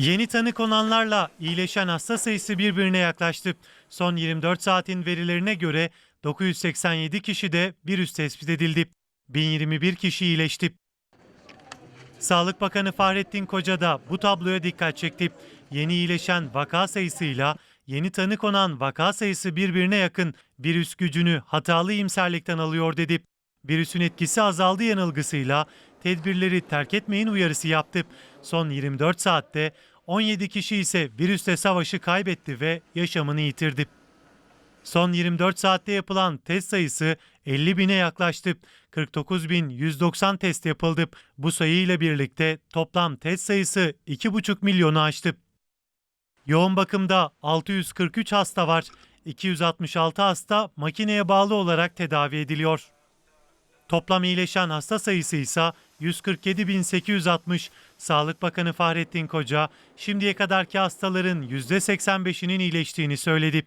Yeni tanı konanlarla iyileşen hasta sayısı birbirine yaklaştı. Son 24 saatin verilerine göre 987 kişide virüs tespit edildi. 1021 kişi iyileşti. Sağlık Bakanı Fahrettin Koca da bu tabloya dikkat çekti. Yeni iyileşen vaka sayısıyla yeni tanı konan vaka sayısı birbirine yakın. Virüs gücünü hatalı iyimserlikten alıyor dedi. Virüsün etkisi azaldı yanılgısıyla tedbirleri terk etmeyin uyarısı yaptı. Son 24 saatte 17 kişi ise virüsle savaşı kaybetti ve yaşamını yitirdi. Son 24 saatte yapılan test sayısı 50 bine yaklaştı. 49.190 test yapıldı. Bu sayıyla birlikte toplam test sayısı 2,5 milyonu aştı. Yoğun bakımda 643 hasta var. 266 hasta makineye bağlı olarak tedavi ediliyor. Toplam iyileşen hasta sayısı ise 147.860. Sağlık Bakanı Fahrettin Koca, şimdiye kadarki hastaların %85'inin iyileştiğini söyledi.